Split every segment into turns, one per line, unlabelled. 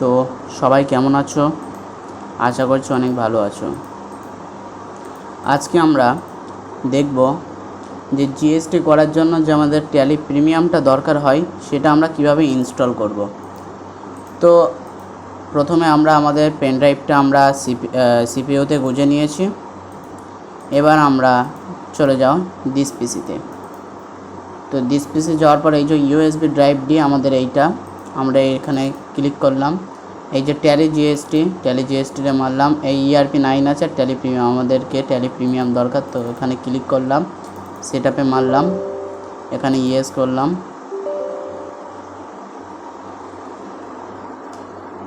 তো সবাই কেমন আছো? আশা করছি অনেক ভালো আছো। আজকে আমরা দেখব যে জিএসটি করার জন্য যে আমাদের ট্যালি প্রিমিয়ামটা দরকার হয়, সেটা আমরা কীভাবে ইনস্টল করব। তো প্রথমে আমরা আমাদের পেন ড্রাইভটা আমরা সিপি সিপিইউতে গুঁজে নিয়েছি। এবার আমরা চলে যাও দিস পিসিতে তো। দিস পিসে যাওয়ার পর এই যে ইউএসবি ড্রাইভ দিয়ে আমাদের এইটা আমরা এখানে ক্লিক করলাম। এই যে ট্যালি জিএসটি ট্যালি জিএসটিতে মারলাম। এই E ইআরপি নাইন আছে ট্যালি প্রিমিয়াম আমাদেরকে ট্যালি প্রিমিয়াম দরকার, তো এখানে ক্লিক করলাম। সেট আপে মারলাম। এখানে ইয়েস করলাম।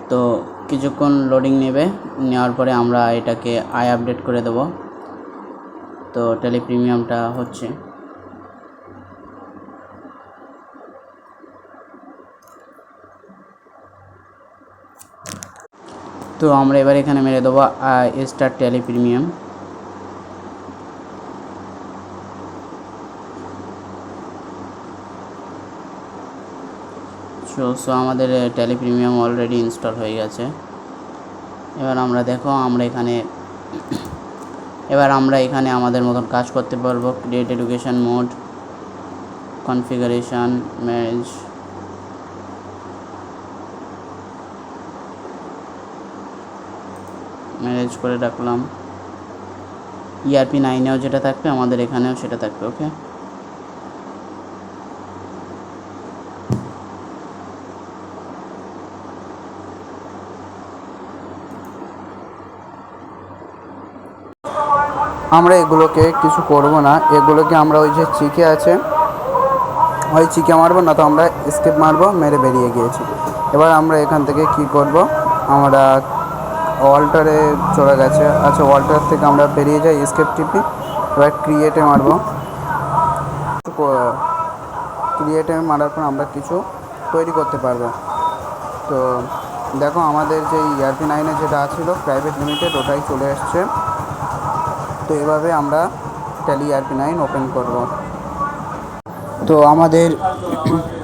তো কিছুক্ষণ লোডিং নেবে, নেওয়ার পরে আমরা এটাকে আই আপডেট করে দেব। তো টেলি প্রিমিয়ামটা হচ্ছে। তো আমরা এবার এখানে মেরে দেবো star Tally premium so so আমাদের টেলি প্রিমিয়াম অলরেডি ইনস্টল হয়ে গেছে। এবার আমরা দেখো, আমরা এখানে, এবার আমরা এখানে আমাদের মতন কাজ করতে পারব। Create education mode configuration marriage marriage করে রাখলাম। ইআরপি নাইনেও যেটা থাকবে, আমাদের এখানেও সেটা থাকবে ওকে
আমরা এগুলোকে কিছু করব না। এগুলোকে আমরা ওই যে চিকে আছে, ওই চিকে মারবো, না তো আমরা স্কেপ মারবো, মেরে বেরিয়ে গিয়েছি। এবার আমরা এখান থেকে কি করব? আমরা ওয়াল্টারে চলে গেছে। আচ্ছা ওয়াল্টার থেকে আমরা বেরিয়ে যাই স্কেপ টিপি এবার ক্রিয়েটে মারবো। ক্রিয়েটে মারার পর আমরা কিছু তৈরি করতে পারব। তো, দেখো আমাদের যে ইয়ারপি নাইনে যেটা আছিল প্রাইভেট লিমিটেড ওটাই চলে এসছে। তো, এভাবে আমরা ট্যালি আরপি নাইন ওপেন করব। তো, আমাদের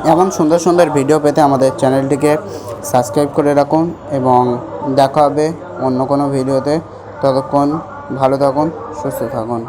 এমন সুন্দর সুন্দর ভিডিও পেতে আমাদের চ্যানেলটিকে সাবস্ক্রাইব করে রাখুন এবং দেখা হবে অন্য কোনো ভিডিওতে। ততক্ষণ ভালো থাকুন সুস্থ থাকুন।